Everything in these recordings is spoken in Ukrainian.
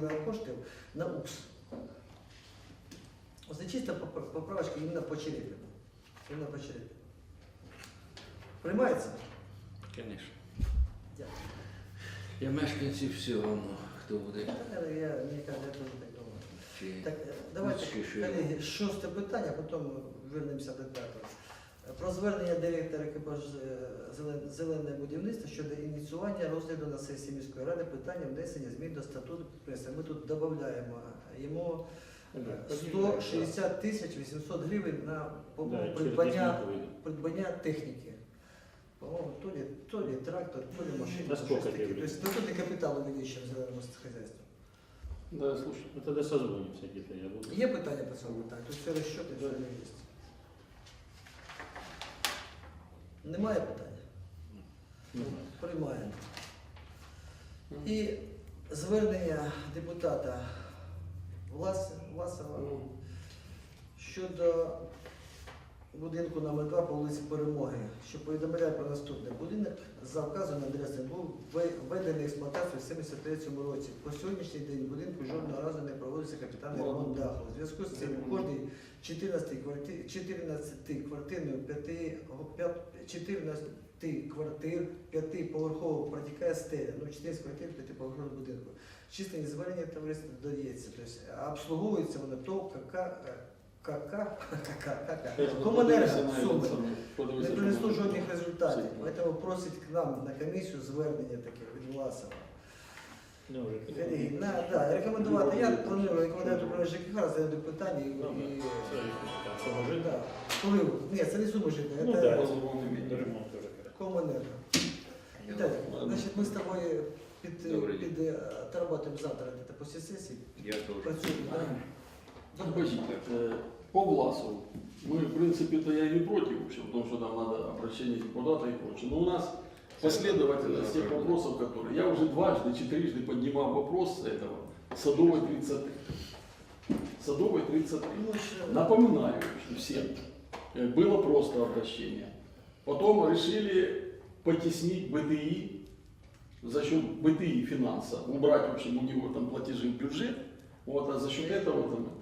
половина коштів на УКС. Оце чисто поп- поправочка іменно по Черепіну. Іменно по Черепіну. Приймається? Конечно. Дякую. Я мешканців все одно, хто буде. Та, Я, мені кажуть, я теж так думаю. Чи... Так, е, давайте, що я- колеги, шосте питання, потім вернемося до п'ятого. Про звернення директора КПЖ Зелене будівництво щодо ініціювання розгляду на сесії міської ради питання внесення змін до статуту підприємства. Ми тут додаємо йому е, 160 тисяч 800 гривень на по-моєму, придбання, придбання техніки. По-моєму, то ли, то ли трактор, то ли машина. На щось таке. Тобто статути капіталу увеличуємо в зеленому хазяйстві. Да, слушай, ну тогда созвонимся где-то, я буду. Є питання по цьому питанню? Тут все розчоти, все є. Немає питання? Приймаємо. І звернення депутата Власова ну, щодо будинку номер 2 по вулиці Перемоги, що повідомляє про наступне. Будинок за вказаною адресою був введений в експлуатацію в 73-му році. По сьогоднішній день будинку жодного разу не проводиться капітальний ремонт даху. У зв'язку з цим у кожній 14 квартирі 14 квартирної 5, 14 квартир п'ятиповерхового протікає стеля. Ну, 14 квартир п'ятиповерхового будинку. Численні звернення товариства додається. Тобто обслуговується воно то КК, КК, КК, Комунерго, Суми. Не принесло жодних результатів. Тому просить к нам на комісію звернення таке від Власова. ну, на, да, рекомендувати. Я планую рекомендувати про ЖКХ, задати питання і, і да, коли, ні, це не суми жити, Ну, це да. Комунерго. Віталій, значить, ми з тобою під, Добрий під, е, отработаємо завтра де після сесії. Я теж. Працюємо, так? Подождите, по Власову. Мы, в принципе-то я и не против, вообще, потому что нам надо обращение депутата и прочее. Но у нас последовательность тех вопросов, которые... Я уже дважды, четырежды поднимал вопрос этого Садовой 33. Садовой 33. Ну, Напоминаю что всем, э, было просто обращение. Потом решили потеснить БТИ за счет БТИ финанса, убрать, в общем, у него там платежи в бюджет, вот, а за счет этого там.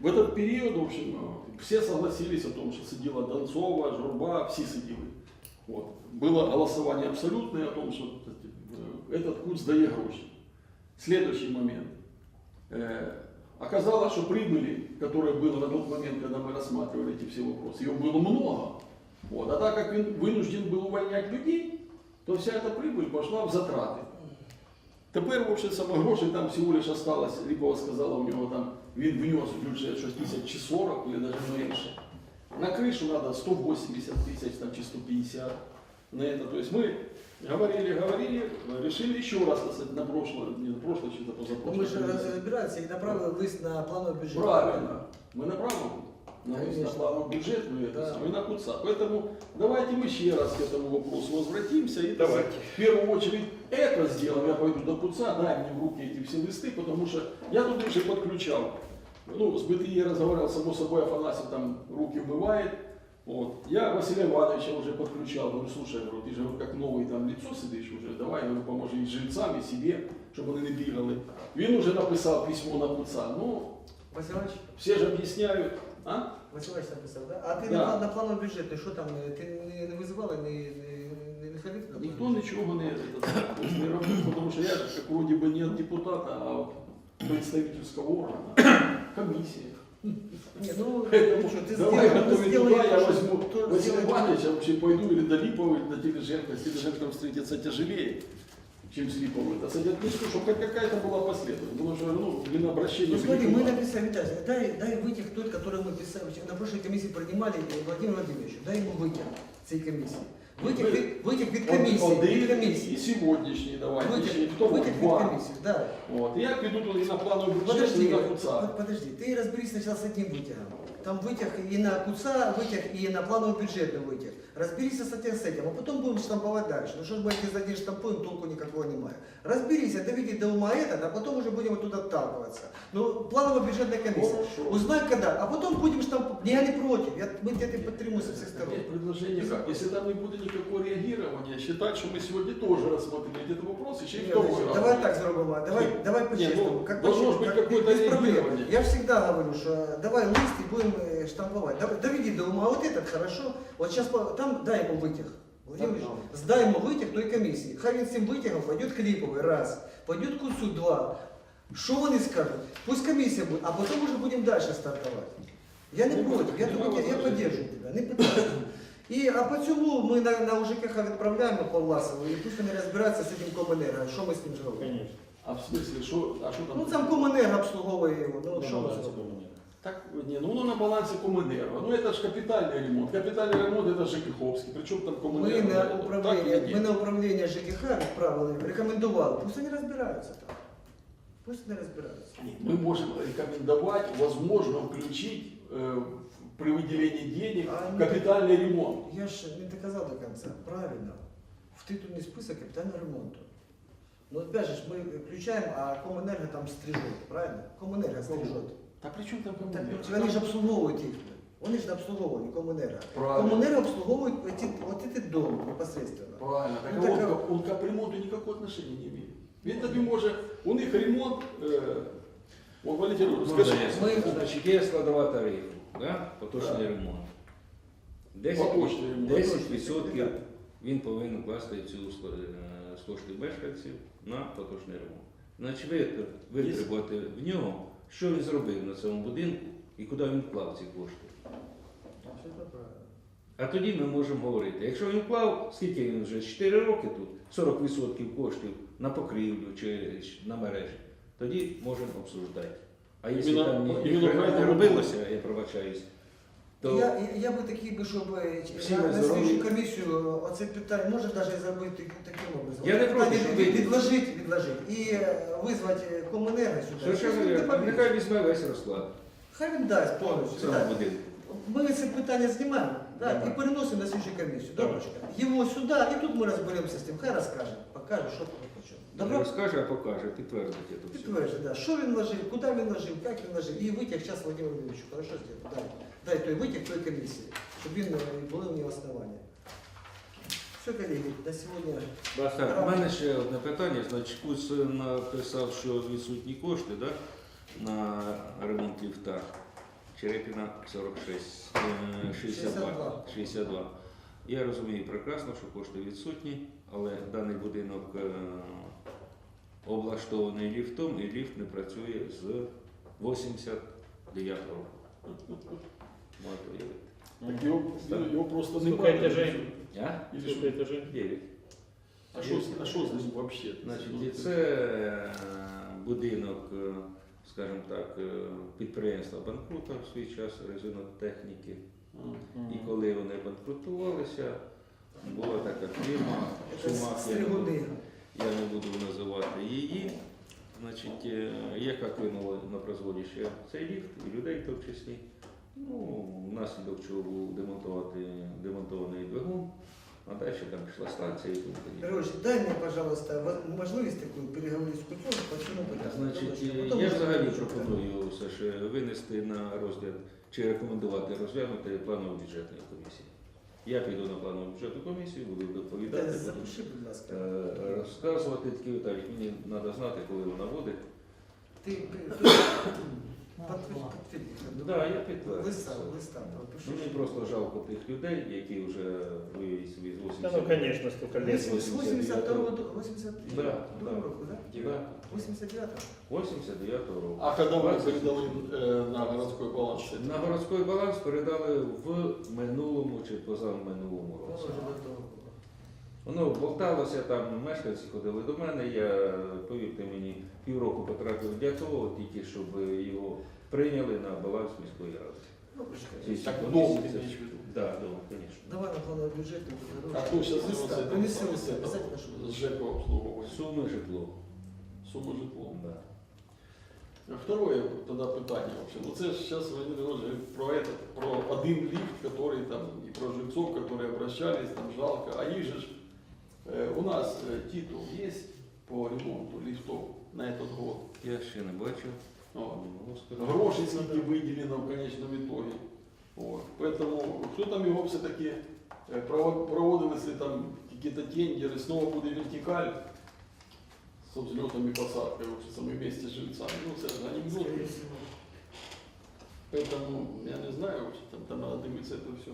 В этот период, в общем, э, все согласились о том, что сидела Донцова, Журба, все сидели. Вот. Было голосование абсолютное о том, что э, этот курс дає гроші. Следующий момент. Э, Оказалось, что прибыли, которая была на тот момент, когда мы рассматривали эти все вопросы, ее было много. Вот. А так как он вынужден был увольнять людей, то вся эта прибыль пошла в затраты. Тепер, в общем, саме грошей там всього лиш осталось, Ріпова сказала, у нього там, він внес в бюджет щось тисяч чи 40, или даже меньше. На крышу надо 180 тысяч там, чи 150 на это. То есть мы говорили, говорили, решили еще раз, кстати, на прошлое, не на прошлое, чи на Ну, ми позапрошлое. ж розбираємося і направили лист на плановий бюджет. Правильно. Мы направим на, Конечно. на плановый бюджет, мы это Да. самое, и на КУЦА. Поэтому давайте мы еще раз к этому вопросу возвратимся. И Давайте. в первую очередь это сделаем. Я пойду до КУЦА, дай мне в руки эти все листы, потому что я тут уже подключал. Ну, с БТИ я разговаривал, само собой, Афанасьев там руки вмывает. Вот. Я Василия Ивановича уже подключал, говорю, слушай, говорю, ты же говорю, как новый там лицо сидишь уже, давай, говорю, поможи и жильцам, и себе, щоб вони не бігали. Він уже написав письмо на КУЦА. Ну, Василь Іванович, все же объясняют, а? Василь Іванович написав, да? А ти Да. на, на плановий бюджет, ти що там, е, ти не, не визивали, не, не, не не, не ходив? на Ніхто плановий нічого не, это, не робив, тому що я ж як вроде бы не от депутата, а от представительского органа, комісія. Ні, ну, Поэтому що, ти давай зробив, готовить зробив, туда, я що- возьму то Василия зробив. Ивановича, вообще пойду или до Липова, или до Тележенко. С Тележенком встретиться тяжелее, чем с Липовым. Это садят низко, чтобы хоть какая-то была последовательность. Потому что, ну, блин, обращение... Ну, смотри, мы прикрывать. написали, Виталий, дай, дай вытяг тот, который мы писали, на прошлой комиссии принимали Владимир Владимирович, дай ему вытяг этой комиссии. Вытяг, Вы- від- вытяг від Он комиссии, від один и комиссии. сегодняшний, давайте, Вытяг, еще кто вытяг від два. комиссии, да. Вот. Я приду туда и на плановый бюджет, Подожди, и на КУЦА. под- подожди, ты разберись сначала с одним вытягом. Там вытяг и на КУЦА, вытяг и на плановый бюджетный вытяг. Разберись с этим, с этим, а потом будем штамповать дальше. Ну что ж мы эти за день штампуем, толку никакого не маю. Разберись, доведи до ума этот, а потом уже будем оттуда отталкиваться. Ну, планово-бюджетная комиссия. Хорошо. Узнай когда, а потом будем штамповать. Я не против, я, мы где-то подтримуем со всех сторон. Опять предложение как? Если там не будет никакого реагирования, считать, что мы сегодня тоже рассмотрели этот вопрос, еще и Ні, второй Олексій, раз. Давай так зробимо, давай, Ні, давай ні, по-честному. ну, Как должно по-честному, ж быть как- какое-то без проблем. реагирование. Я всегда говорю, что давай лист и будем э, штамповать. Давай, доведи до ума вот этот, хорошо. Вот сейчас там дай ему вытяг. Владимир Ильич, сдай ему вытяг той комісії. Хай він з цим витягом пойдет кліповий, раз. Пойдет кусу, два. Що вони скажуть? Пусть комісія буде, а потім уже будемо далі стартувати. Я не Ну, проти, я, нема тобі- я возражень. поддерживаю тебе, не питаю. І, а по цьому ми на, на УЖКХ відправляємо по Власову, і пусть вони розбираються з цим комунером, що ми з ним зробимо. Конечно. А в смысле, что, а что там? Ну там комунер обслуговує його, ну що ми балансе зробимо? коммунизма. Так, не, ну оно на балансе Коммунерва. Ну это же капитальный ремонт. Капитальный ремонт это ЖКХовский. Причем там Ми Коммунерва? на Так управління, или ми нет? на управління ЖКХ відправили, рекомендували, пусть вони розбираються там. Пусть вони розбираються. Нет, Мы можем рекомендовать, возможно, включить э, в- при выделении денег А, ну, капитальный ремонт. Я ж не доказав до кінця. Правильно. В титульний список капітального ремонту. Ну опять же, ж, ми включаємо, а Комунерго там стрижет, правильно? Комунерго стрижет. Да при чем там Так, вони ж обслуговують їх. Вони ж не обслуговують Комунерго. Правильно. Комунерго обслуговують этот дом непосредственно. Правильно. Так Ну, а он, так, он к ремонту никакого отношения не имеет. Він тобі може, у них ремонт, э, вот, Валентин Ильич, Можна скажи, я скажу? Значить, є складова тарифу, да? поточний Да. ремонт. 10, Поточний ремонт. 10% він повинен класти цю е, з коштів мешканців на поточний ремонт. Значить, ви витребувати в нього, що він зробив на цьому будинку і куди він вклав ці кошти. А тоді ми можемо говорити, якщо він вклав, скільки він вже? 4 роки тут, 40% коштів на покрівлю чи на мережі, тоді можемо обсуждати. А якщо там ні, не робилося, я пробачаюсь, то Я, я, я би такий би, щоб е, Всі на, ми на здорові. слідчу комісію оце питання може навіть зробити таким образом. Я не проти, щоб від- ви- відложити, відложити. І е, визвати комунера сюди. Совершенно Щось він вірно. доповість. Нехай візьме весь розклад Хай він дасть в повністю. цьому так. будинку. Ми це питання знімаємо да, Давай. і переносимо на слідчу комісію. Давай. Доброчка. Його сюди, і тут ми розберемося з тим. Хай розкаже, покаже, що почому. Добро? розкаже, а покаже, підтвердить це все. Підтверджує, да. Що він вложив, куди він вложив, як він вложив. І витяг зараз Владимир Владимирович, хорошо зробив. Дай, дай той витяг той комісії, щоб він е, були в нього основання. Все, колеги, на сьогодні. Так, у мене ще одне питання. Значить, Куц написав, що відсутні кошти да, на ремонт ліфта. Черепіна 46, е, 62. 62. Я розумію прекрасно, що кошти відсутні, але даний будинок е, облаштований ліфтом і ліфт не працює з 89 року. Можете уявити. Так его, его просто Сколько немає. этажей? А? Или Сколько что? этажей? 9. А що, з- а що з ним вообще? Значить, Ну, і це е, будинок, е, скажімо так, е, підприємства банкрута в свій час резинотехніки. а. І коли вони банкрутувалися, була така фірма Це Шумах, я не буду- я не буду називати її. Значить, е, яка кинула на призводище цей ліфт, і людей в тому числі. Ну, внаслідок чого був демонтувати, демонтований двигун, а далі там пішла станція і тому подібне. Короче, дай мені, пожалуйста, можливість таку переговорити з культурою по цьому питанню. Значить, я взагалі пропоную все ж винести на розгляд чи рекомендувати розглянути планову бюджетну комісію. Я піду на планову бюджетну комісію, буду доповідати, Запиши, будь ласка. е, розказувати такі Віталій, мені треба знати, коли вона буде. Ти. Да, я підтверджую. Листа, листа, пропиши. Мені просто жалко тих людей, які вже вивіз собі з 80. Да, ну, конечно, столько лет. З 82 до 80 Да, да. року, да? Да. 89 89 року. А когда вы 20. передали э, на городской баланс? На городський баланс передали в минулому чи позаминулому році. вже до того було. Воно болталося, там мешканці ходили до мене. Я, повірте мені, півроку потратив для того, тільки щоб його прийняли на баланс міської ради. Доброчка. Ці- Так, ці дом комісії ты це- имеешь в виду? Да, дом, звісно. Давай на плановий бюджет. А кто сейчас Листа, занимается принеси этим? листа, обязательно, С щоб- ЖЭКа обслуговывает? Суми житло. Сумма житлом. Да. Второе тогда питання вообще. Ну це ж зараз Владимир Иванович говорит про этот, про один лифт, который там, и про жильцов, которые обращались, там жалко. А их же ж, э, у нас э, титул есть по ремонту лифтов на этот год. Я ще не бачив. О, Не можу сказати. Гроші скільки виділено в конечном итоге. Вот. Поэтому кто там его все-таки э, прово- проводились ли там какие-то тендеры, снова будет вертикаль с взлетом и посадкой, в общем, мы вместе с жильцами. Ну, это же анекдот. Скорее всего. Поэтому я не знаю, вообще, там, там надо дивитися это все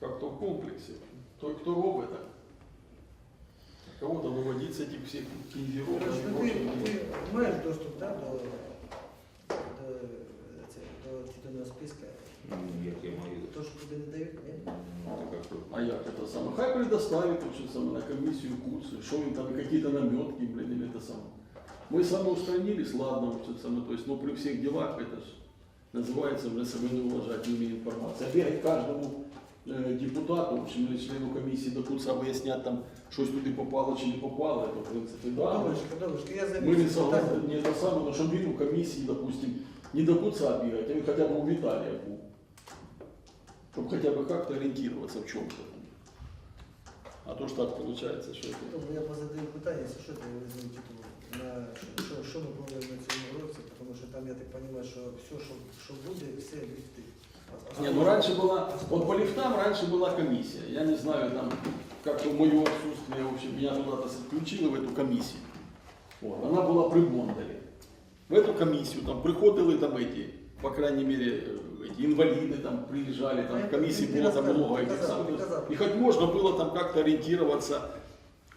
как-то в комплексі. Той, хто робить так. Кого-то выводить с этих всех тендеров. Короче, ну, они ти, больше не- ти маєш доступ да, до, до, це- до титульного списка? М, Як я маю. То, що тобі не дають, ні? Така що. А як это самое? Хай предоставит вообще самое на комиссию курсы, что им там какие-то наметки, блин, или это самое. Мы самоустранились, ладно, вообще самое, то есть, но при всех делах это ж называется уже самое неуважательная информация. Опять каждому э, депутату, в общем, или члену комиссии до конца выяснять там, щось туди попало чи не попало, это в принципе, да. Подумаєш, подумаєш, я Мы не замітив согласны, питання. не это самое, но чтобы він у комиссии, допустим, не до конца бегать, а він хотя бы у Виталия был. Чтобы хотя бы как-то ориентироваться в чем-то. А то что так получается, что это... Ну, Я позадаю питання, якщо що ти візьми титул на що, що, що ми плануємо на цьому році, тому що там, я так розумію, що все, що, що буде, все ліфти. Не, ну раньше была, вот по лифтам раньше была комиссия. Я не знаю, там, как-то мое отсутствие, в общем, меня туда-то включили в эту комиссию. Вот, она была при Бондаре. В эту комиссию там приходили там эти, по крайней мере, э, эти инвалиды там приезжали, там в комиссии было там много этих самых. И хоть можно было там как-то ориентироваться,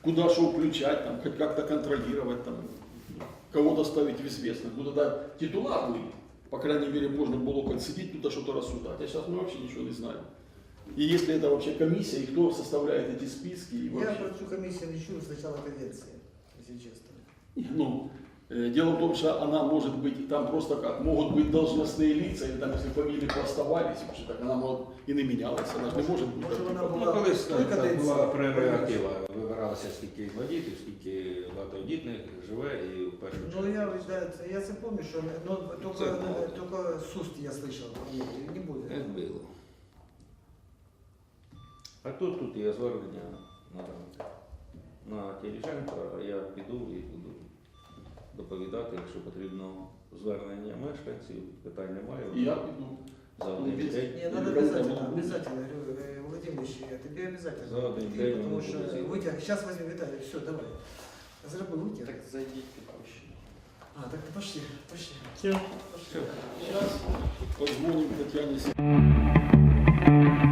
куда что включать, там, хоть как-то контролировать, там, кого-то ставить в известность. Ну тогда титула были, по крайней мере, можно было хоть сидеть туда что-то рассуждать. А сейчас мы вообще ничего не знаем. И если это вообще комиссия, и кто составляет эти списки, и Я вообще... про цю комісію не чув з початку каденції, якщо чесно. Ну, э, дело в том, что она может быть, там просто как, могут быть должностные лица, или там, если фамилии поставались, вообще, так она может и не менялась, она же не может быть. Може, так, вона типа, Ну, була колись в той так, так, каденції. була прерогатива. Вибиралося скільки інвалідів, скільки багатодітних живе і в першу Ну я, да, це- я це пам'ятаю, що ну, тільки, Це тільки суст я слышав, не буде. Як було. А тут, тут є звернення на, на Терещенка, я піду і буду доповідати, якщо потрібно звернення мешканців, питань немає. И я иду. За один Без- день. Не, надо обязательно, обязательно, говорю, э, Владимирович, я тебе обязательно. За один Ты, день потому он что будет сделан. вытяг, сейчас возьми Виталий, все, давай. Зроби витяг. Так зайдіть проще. А, так пошли, пошли. Все. пошли. Всё. Сейчас позвоним Татьяне Сергеевне.